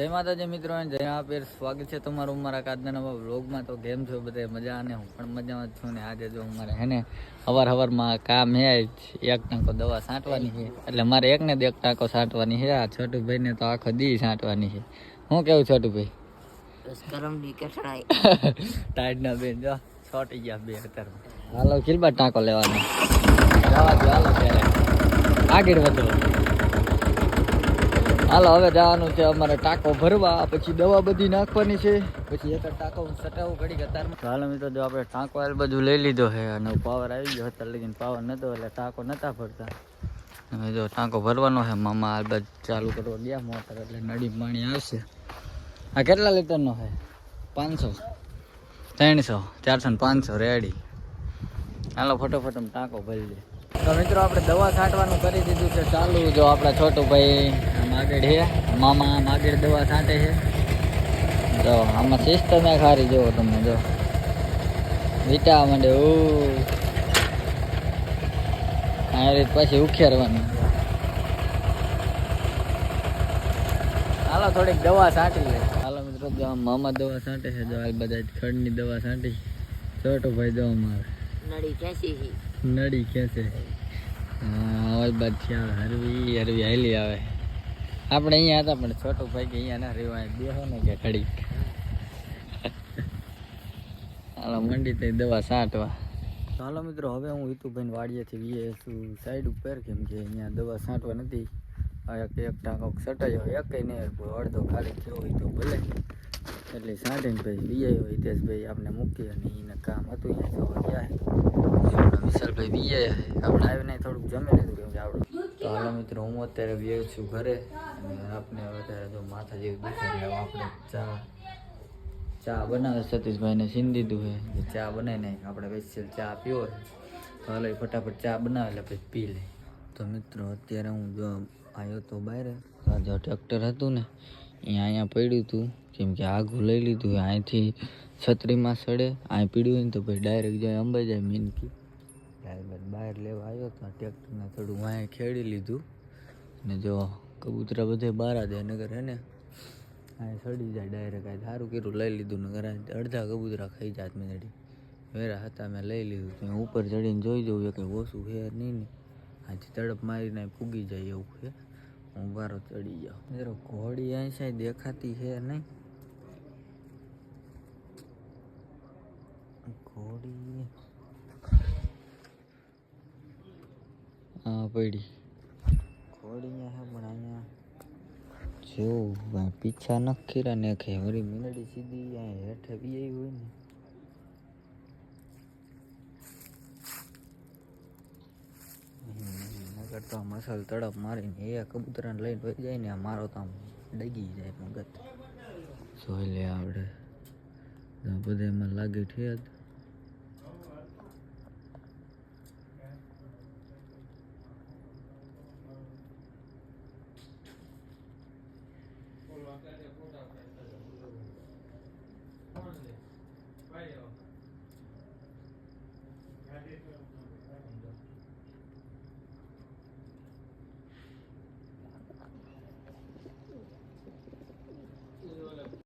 જય માતાજી મિત્રો જય આપેર. સ્વાગત છે તમારું મારા કાજના નવા વ્લોગમાં. તો કેમ છો બધે? મજા અને હું પણ મજામાં છું ને આજે જો મારે હે ને અવાર હવારમાં કામ હે એક ટાંકો દવા છાંટવાની છે. એટલે મારે એકને એક ટાંકો છાંટવાની છે. આ છોટુભાઈને તો આખો દી છાંટવાની છે. હું કેવું છોટુભાઈ ટાઈડના બેન જો છોટી ગયા બે અત્યારમાં હાલો ખીલબા ટાંકો લેવાનો? જવા દો હાલો ત્યારે. આગળ વધો. હાલો, હવે જવાનું છે અમારે ટાંકો ભરવા, પછી દવા બધી નાખવાની છે. પછી એક ટાંકો સટાવું ઘડી ગતારમાં હાલો મિત્રો, જો આપણે ટાંકો હાલ બધું લઈ લીધો છે અને પાવર આવી ગયો અત્યારે લગીને પાવર નતો, એટલે ટાંકો નતા ભરતા. હવે જો ટાંકો ભરવાનો છે, મામા આ બાદ ચાલુ કરવા ગયા મોટર, એટલે નડી પાણી આવશે. આ કેટલા લીટરનો છે? પાંચસો. ત્રણસો. ચારસો ને પાંચસો, રેડી. હાલો, ફટોફટ ટાંકો ભરી દે. તો મિત્રો, આપણે દવા છાંટવાનું કરી દીધું છે, ચાલુ. જો આપણા છોટું ભાઈ આમ છે. મામા આમ દવા છાંટે છે. જો આમાં સિસ્ટમ એ ખારી જુઓ તમે જો. વીટા માંડે ઓ આ રીત પછી ઉખેરવાનું. હાલો થોડીક દવા છાંટી લે. હાલો મિત્રો જો મામા દવા છાંટે છે. જો આ બધા ખડની દવા છાંટી. છોટો ભાઈ દવા મારે નડી ખેંચી નડી ખેંચે. હા ઓલ બાદ છે હરવી હરવી હાલી આવે. આપણે અહીંયા હતા, પણ છોટું ભાઈ કે અહીંયા ના રહેવાય બેહો ને કે ખડી હાલો, મંડી થઈ દવા છાંટવા ચાલો મિત્રો, હવે હું હિતુભાઈ વાડીએથી વીએ છું. સાઈડ ઉપર, કેમ કે અહીંયા દવા છાંટવા નથી. એક એક ટાંકો છટાયો એક નહીં અડધો ખાલી થયો હોય તો ભલે. એટલે છાંટીને ભાઈ વીઆઈ હોય હિતેશભાઈ આપણે મૂકી અને એને કામ હતું અહીંયા જોવા ગયા. વિશાલભાઈ વીઆઈ આપણે આવીને થોડુંક જમી લીધું, કેમ કે આપણે તો હાલો મિત્રો, હું અત્યારે વ્યવ છું ઘરે. અને આપણે અત્યારે જો માથા જેવું દુખે આપણે ચા ચા બનાવે સતીશભાઈને સીન દીધું છે ચા બનાવી નાખી આપણે સ્પેશિયલ ચા પીવો તો હાલો ફટાફટ ચા બનાવે, એટલે પછી પી લે. તો મિત્રો, અત્યારે હું જો આવ્યો તો બહાર જો ટ્રેક્ટર હતું ને, અહીંયા અહીંયા પડ્યું હતું કેમ કે આઘું લઈ લીધું અહીંથી છત્રીમાં સડે, અહીં પીડ્યું ને તો પછી ડાયરેક્ટ જાય અંબાઈ જાય મીનકી ત્યારબાદ બહાર લેવા આવ્યો તો ટ્રેક્ટરને થોડું વાંહે ખેડી લીધું. અને જો કબૂતરા બધે બહાર દે નગર હે ને આ સડી જાય ડાયરેક્ટ આ સારું કર્યું, લઈ લીધું નગર અડધા કબૂતરા ખાઈ જાત મેં મેળી વેરા હતા, મેં લઈ લીધું, તો ઉપર ચડીને જોઈ જવું કે ઓછું છે નહીં ને. આથી તડપ મારીને ફૂગી જાય એવું છે. હું બારો ચડી જાઉં જરો ઘોડી અહીં સાહેબ દેખાતી છે નહીં. ઘોડી હા પડી. ખોડીયા હે, પણ અહીંયા જો ભાઈ પીછા નખી રહ્યા ને કે વળી મીનડી સીધી અહીંયા હેઠે બી આવી હોય ને. મસાલ તડપ મારીને એ કબૂતરાને લઈને વહી જાય ને મારો તો આમ ડગી જાય મગજ. જોઈ લે આવડે. બધે એમાં લાગી છે જ